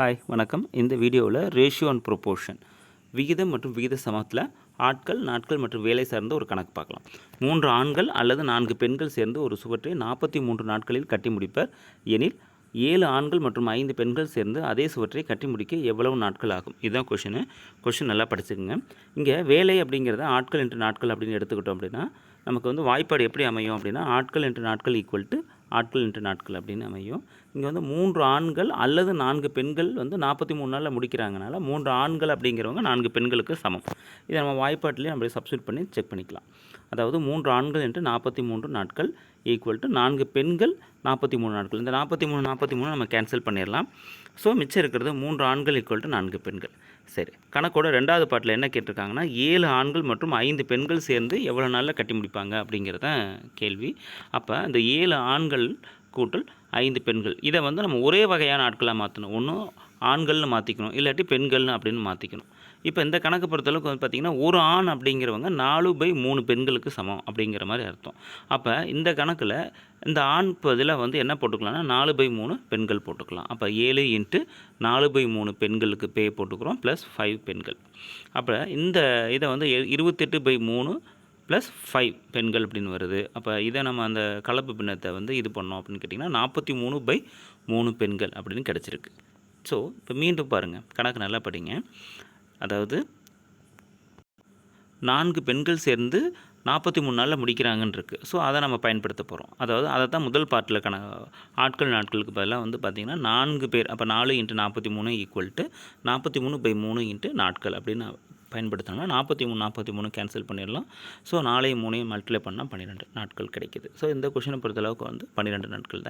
Hi வணக்கம். இந்த வீடியோவில் ரேஷியோ அண்ட் ப்ரொப்போர்ஷன் விகிதம் மற்றும் விகித சமத்தில் ஆட்கள் நாட்கள் மற்றும் வேலை சார்ந்த ஒரு கணக்கு பார்க்கலாம். மூன்று ஆண்கள் அல்லது நான்கு பெண்கள் சேர்ந்து ஒரு சுவற்றை நாற்பத்தி மூன்று நாட்களில் கட்டி முடிப்பர். எனில் ஏழு ஆண்கள் மற்றும் ஐந்து பெண்கள் சேர்ந்து அதே சுவற்றை கட்டி முடிக்க எவ்வளவு நாட்கள் ஆகும்? இதுதான் கொஷினு கொஷின் நல்லா படிச்சுக்கோங்க. இங்கே வேலை அப்படிங்கிறத ஆட்கள் என்று நாட்கள் அப்படின்னு எடுத்துக்கிட்டோம் அப்படின்னா நமக்கு வந்து வாய்ப்பாடு எப்படி அமையும் அப்படின்னா ஆட்கள் என்று நாட்கள் ஈக்குவல் டு ஆட்கள் இன்று நாட்கள் அப்படின்னு அமையும். இங்கே வந்து மூன்று ஆண்கள் அல்லது நான்கு பெண்கள் வந்து நாற்பத்தி மூணு நாளில் முடிக்கிறாங்கனால மூன்று ஆண்கள் அப்படிங்கிறவங்க நான்கு பெண்களுக்கு சமம். இதை நம்ம வாய்ப்பாட்டிலே நம்ம சப்ஸ்டியூட் பண்ணி செக் பண்ணிக்கலாம். அதாவது மூன்று ஆண்கள் என்று நாற்பத்தி மூன்று நாட்கள். ஈக்குவல் டு நான்கு பெண்கள் நாற்பத்தி மூணு நாட்கள் இந்த நாற்பத்தி மூணு நாற்பத்தி மூணு நம்ம கேன்சல் பண்ணிடலாம் ஸோ மிச்சம் இருக்கிறது மூன்று ஆண்கள் ஈக்குவல் டு நான்கு பெண்கள். சரி கணக்கோட ரெண்டாவது பாட்டில் என்ன கேட்டிருக்காங்கன்னா ஏழு ஆண்கள் மற்றும் ஐந்து பெண்கள் சேர்ந்து எவ்வளோ நாளில் கட்டி முடிப்பாங்க அப்படிங்கிறத கேள்வி. அப்போ இந்த ஏழு ஆண்கள் கூட்டல் ஐந்து பெண்கள். இதை வந்து நம்ம ஒரே வகையான ஆட்களாக மாற்றணும் ஒன்றும் ஆண்கள்னு மாற்றிக்கணும் இல்லாட்டி பெண்கள்னு அப்படின்னு மாற்றிக்கணும் இப்போ இந்த கணக்கு பொறுத்தளவுக்கு வந்து பார்த்திங்கன்னா ஒரு ஆண் அப்படிங்கிறவங்க நாலு பை மூணு பெண்களுக்கு சமம் அப்படிங்கிற மாதிரி அர்த்தம். அப்போ இந்த கணக்கில் இந்த ஆண் பதிலாக வந்து என்ன போட்டுக்கலாம்னா நாலு பை மூணு பெண்கள் போட்டுக்கலாம். அப்போ ஏழு இன்ட்டு நாலு பை மூணு பெண்களுக்கு பே போட்டுக்கிறோம் ப்ளஸ் ஃபைவ் பெண்கள். அப்போ இந்த இதை வந்து எ- இருபத்தெட்டு பை மூணு ப்ளஸ் ஃபைவ் பெண்கள் அப்படின்னு வருது. அப்போ இதை நம்ம அந்த கலப்பு பின்னத்தை வந்து இது பண்ணோம் அப்படின்னு கேட்டிங்கன்னா நாற்பத்தி மூணு பை மூணு பெண்கள் அப்படின்னு கிடச்சிருக்கு. ஸோ இப்போ மீண்டும் பாருங்கள் கணக்கு நல்லா படிங்க. அதாவது நான்கு பெண்கள் சேர்ந்து நாற்பத்தி மூணு நாளில் முடிக்கிறாங்கன்னு இருக்குது ஸோ அதை நம்ம பயன்படுத்த போகிறோம் அதாவது அதை தான் முதல் பார்ட்டில் கண ஆட்கள் நாட்களுக்கு பதிலாக வந்து பார்த்திங்கன்னா நான்கு பேர் அப்போ நாலு இன்ட்டு நாற்பத்தி மூணு ஈக்குவல் டு நாற்பத்தி மூணு பை மூணு இன்ட்டு நாட்கள் அப்படின்னு பயன்படுத்தினோம்னா நாற்பத்தி மூணு நாற்பத்தி மூணு கேன்சல் பண்ணிடலாம். ஸோ நாளையும் மூணையும் மல்டிப்ளை பண்ணால் பன்னிரெண்டு நாட்கள் கிடைக்குது. ஸோ இந்த கொஷினை பொறுத்தளவுக்கு வந்து பன்னிரெண்டு நாட்கள் தான்